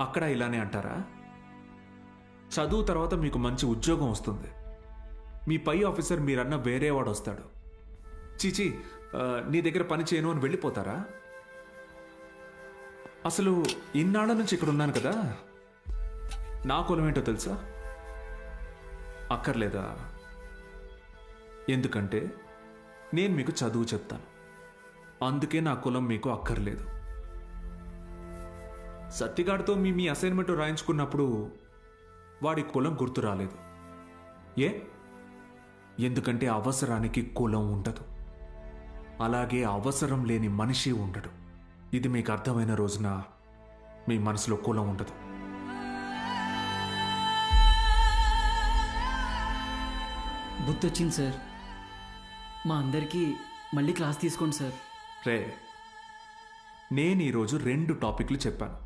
అక్కడ ఇలానే అంటారా? చదువు తర్వాత మీకు మంచి ఉద్యోగం వస్తుంది. మీ పై ఆఫీసర్ మీరన్న వేరే వాడు వస్తాడు చీచి నీ దగ్గర పని చేయను అని వెళ్ళిపోతారా? అసలు ఇన్నాళ్ళ నుంచి ఇక్కడ ఉన్నాను కదా. నా కులం ఏంటో తెలుసా? అక్కర్లేదా? ఎందుకంటే నేను మీకు చదువు చెప్తాను. అందుకే నా కులం మీకు అక్కర్లేదు. సత్తిగాడితో మీ మీ అసైన్మెంట్ రాయించుకున్నప్పుడు వాడి కులం గుర్తు రాలేదు. ఏ? ఎందుకంటే అవసరానికి కులం ఉండదు. అలాగే అవసరం లేని మనిషి ఉండడు. ఇది మీకు అర్థమైన రోజున మీ మనసులో కులం ఉండదు. వచ్చింది సార్. మా అందరికీ మళ్ళీ క్లాస్ తీసుకోండి సార్. రే నేను ఈరోజు రెండు టాపిక్లు చెప్పాను.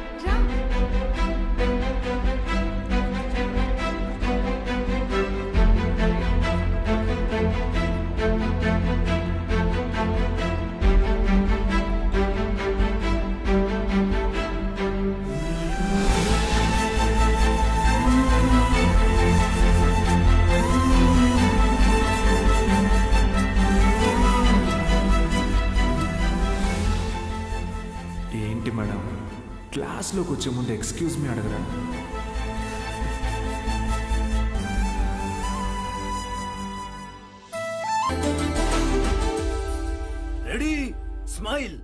క్లాస్లోకి వచ్చే ముందు ఎక్స్క్యూజ్ మీ అడగరా. రెడీ? స్మైల్.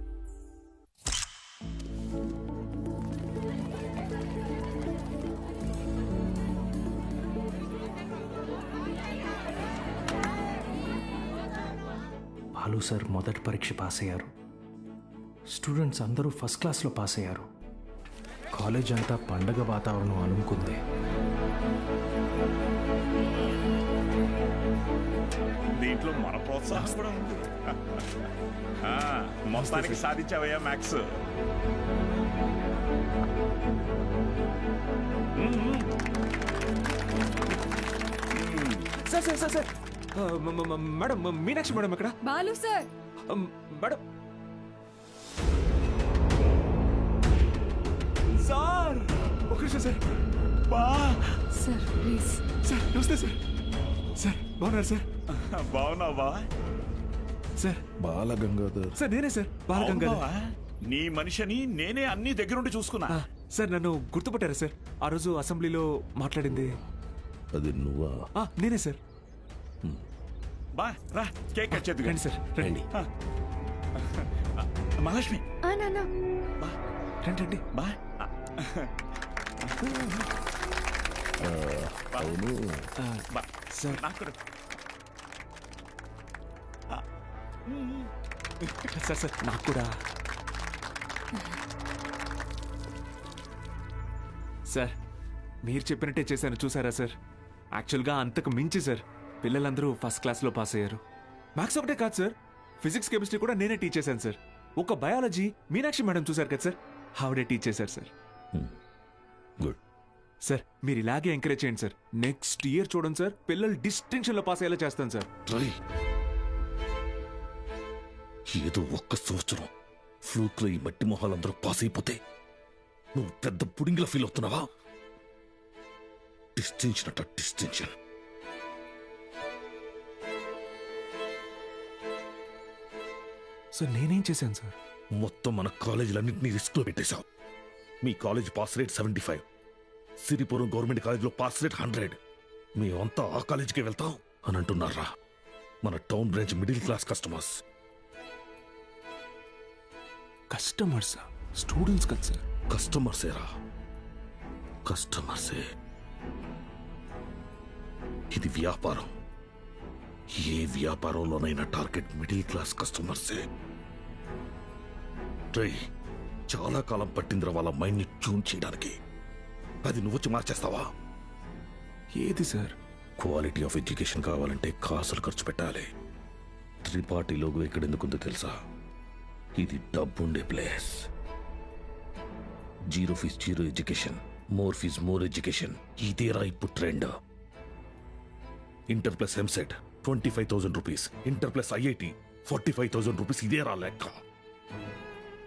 బాలు సార్ మొదటి పరీక్ష పాస్ అయ్యారు స్టూడెంట్స్ అందరూ ఫస్ట్ క్లాస్లో పాస్ అయ్యారు కాలేజ్ అంతా పండగ వాతావరణం అనుకుంది. దీంట్లో మన ప్రోత్సాహం కూడా ఉంది. ఆ, మొత్తానికి సాధించావయ్యా max sir sir sir sir. Madam మ- మీనాక్షి మేడం ఎక్కడ? బాలు సార్. మేడం నిమిషం సార్. బా. Sir please. సార్. నమస్తే సార్. సార్ బాగున్నారు సార్? బాగున్నావు? బా సార్. బాలగంగాధర్. సార్ నేనే సార్. బాలగంగాధర్? నీ మనిషిని నేనే అన్ని దగ్గరుండి చూసుకున్నా. సార్ నన్ను గుర్తుపట్టారా సార్? ఆ రోజు అసెంబ్లీలో మాట్లాడింది. అది నువ్వా? ఆ, నేనే సార్. బా రా కేక్ కట్ చేద్దుగా. రండి సార్ రండి. మహాలక్ష్మి. రండి రండి. బా. అవును సార్ సార్ సార్ నాకు కూడా సార్ మీరు చెప్పినట్టే చేశాను. చూసారా సార్? యాక్చువల్గా అంతకు మించి సార్. పిల్లలందరూ ఫస్ట్ క్లాస్లో పాస్ అయ్యారు. మ్యాథ్స్ ఒకటే కాదు సార్. ఫిజిక్స్ కెమిస్ట్రీ కూడా నేనే టీచ్ చేశాను సార్. ఒక బయాలజీ మీనాక్షి మేడం చూశారు కదా సార్? ఆవిడే టీచ్ చేశారు సార్. Hmm. గుడ్ సార్ మీరు ఇలాగే ఎంకరేజ్ చేయండి సార్. నెక్స్ట్ ఇయర్ చూడండి సార్ పిల్లలు డిస్టింక్షన్లో పాస్ అయ్యేలా చేస్తాను సార్. రై ఏదో ఒక్క సంవత్సరం ఫ్లూక్లో ఈ మట్టి మొహాలందరూ పాస్ అయిపోతే నువ్వు పెద్ద పుడింగిలా ఫీల్ అవుతున్నావా? డిస్టింక్షన్ అట డిస్టింక్షన్ సార్ నేనేం చేశాను సార్? మొత్తం మన కాలేజీలన్నింటినీ రిస్క్లో పెట్టేశావు. మీ college pass rate seventy five. Siripuram government కాలేజీలో పాస్ రేట్ హండ్రెడ్. మేమంతా ఆ కాలేజీకి వెళ్తాం అని అంటున్నారా? మన town branch middle class customers. Customers? Students కదా సార్. కస్టమర్సేరా? కస్టమర్సే. ఇది వ్యాపారం. ఏ వ్యాపారంలోనైనా టార్గెట్ మిడిల్ క్లాస్ కస్టమర్సే. ట్రై చాలా కాలం పట్టిందిరా వాళ్ళ మైండ్ని ట్యూన్ చేయడానికి. అది నువ్వు వచ్చి మార్చేస్తావా? ఏది సార్? క్వాలిటీ ఆఫ్ ఎడ్యుకేషన్ కావాలంటే కాసులు ఖర్చు పెట్టాలి. త్రిపాఠి లోగు ఇక్కడ ఎందుకుందో తెలుసా? ఇది డబ్బుండే place. Zero fees zero education more fees more education. ఇదేరా ఇప్పుడు trend. Inter plus EAMCET twenty five thousand rupees. Inter plus IIT forty five thousand rupees ఇదేరా లెక్క.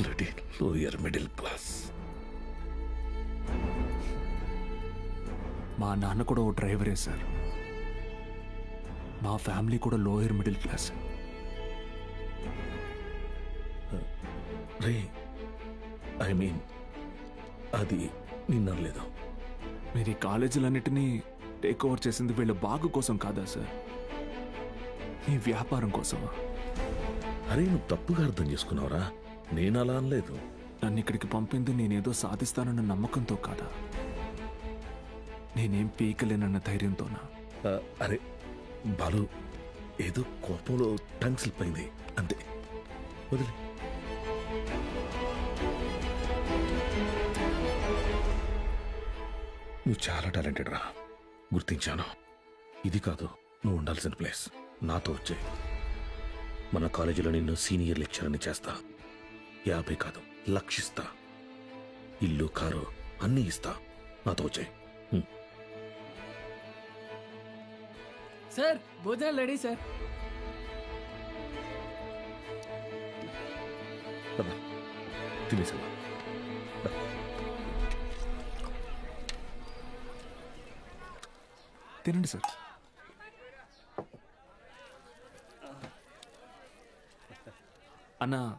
లోయర్ మిడిల్ క్లాస్ మా నాన్న కూడా ఓ డ్రైవరే సార్. మా ఫ్యామిలీ కూడా లోయర్ మిడిల్ క్లాస్ రే ఐ మీన్ అది నిన్నలేదు మీరు ఈ కాలేజీలన్నిటినీ టేక్ ఓవర్ చేసింది వీళ్ళ బాగు కోసం కాదా సార్? మీ వ్యాపారం కోసమా? అరే నువ్వు తప్పుగా అర్థం చేసుకున్నావురా. నేను అలా అనలేదు. నన్ను ఇక్కడికి పంపింది నేనేదో సాధిస్తానన్న నమ్మకంతో కాదా? నేనేం పీకలేనన్న ధైర్యంతోనా? ఆ, అరే బాలు ఏదో కోపంలో టంగ్ స్లిప్ అయింది అంతే. వదిలే. నువ్వు చాలా టాలెంటెడ్ రా. గుర్తించాను. ఇది కాదు నువ్వు ఉండాల్సిన ప్లేస్. నాతో వచ్చే. మన కాలేజీలో నిన్ను సీనియర్ లెక్చరర్ని చేస్తా. యాభై కాదు లక్షిస్తా. ఇల్లు కారు అన్నీ ఇస్తా. నాతో వచ్చే సార్ భోజనాలు రెడీ సార్. తినేసా తినండి సార్. అన్న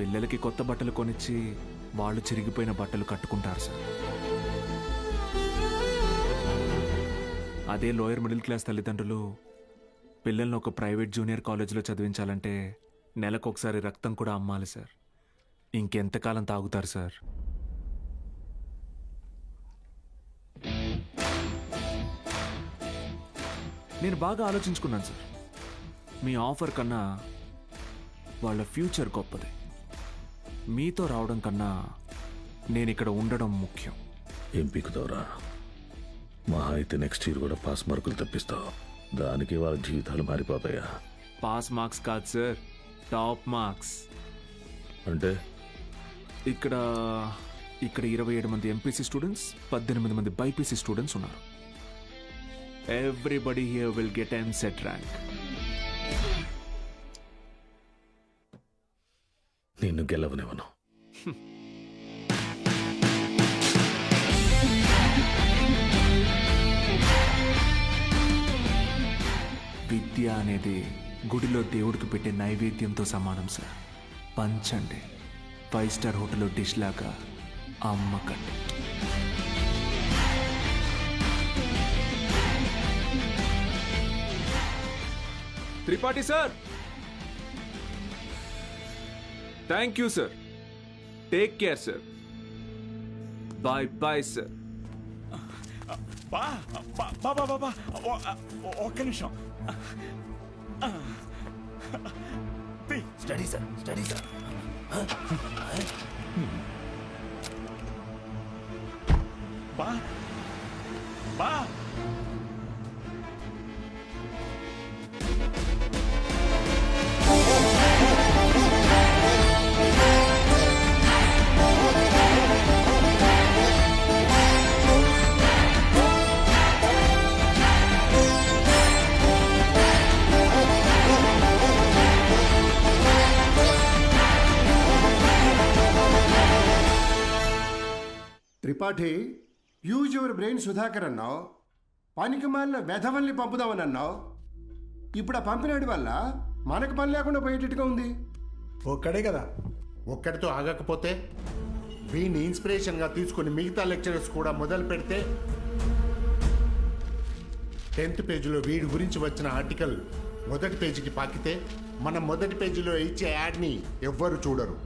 పిల్లలకి కొత్త బట్టలు కొనిచ్చి వాళ్ళు చిరిగిపోయిన బట్టలు కట్టుకుంటారు సార్. అదే లోయర్ మిడిల్ క్లాస్ తల్లిదండ్రులు పిల్లల్ని ఒక ప్రైవేట్ జూనియర్ కాలేజీలో చదివించాలంటే నెలకు ఒకసారి రక్తం కూడా అమ్మాలి సార్. ఇంకెంతకాలం తాగుతారు సార్? నేను బాగా ఆలోచించుకున్నాను సార్. మీ ఆఫర్ కన్నా వాళ్ళ ఫ్యూచర్ గొప్పది. మీతో రావడం కన్నా నేను ఇక్కడ ఉండడం ముఖ్యం. ఏం పీకుతావురా? మహా అయితే నెక్స్ట్ ఇయర్ కూడా పాస్ మార్కులు తప్పిస్తావు. దానికి వాళ్ళ జీవితాలు మారిపోతాయా? పాస్ మార్క్స్ కాదు సార్ టాప్ మార్క్స్ అంటే? ఇక్కడ ఇక్కడ ఇరవై ఏడు మంది ఎంపీసీ స్టూడెంట్స్ పద్దెనిమిది మంది బైపీసీ స్టూడెంట్స్ ఉన్నారు. Everybody here will get EAMCET rank నిన్ను గెలవనివ్వను. విద్య అనేది గుడిలో దేవుడికి పెట్టే నైవేద్యంతో సమానం సార్. పంచండి. ఫైవ్ స్టార్ హోటల్లో డిష్ లాగా అమ్మకండి Tripathi sir! Thank you sir take care sir bye bye sir బా బా బా బా బా ఒక్క నిమిషం. స్టడీ సార్ స్టడీ సార్ బా బా Tripathi use your brain Sudhakar అన్నావు. పనికి మాలిన వెధవల్ని పంపుదామని అన్నావు. ఇప్పుడు ఆ పంపినాడి వల్ల మనకు పని లేకుండా పోయేటట్టుగా ఉంది. ఒక్కడే కదా. ఒక్కడితో ఆగకపోతే వీడిని ఇన్స్పిరేషన్గా తీసుకుని మిగతా లెక్చరర్స్ కూడా మొదలు పెడితే టెన్త్ పేజీలో వీడి గురించి వచ్చిన ఆర్టికల్ మొదటి పేజీకి పాకితే మనం మొదటి పేజీలో ఇచ్చే యాడ్ని ఎవ్వరు చూడరు.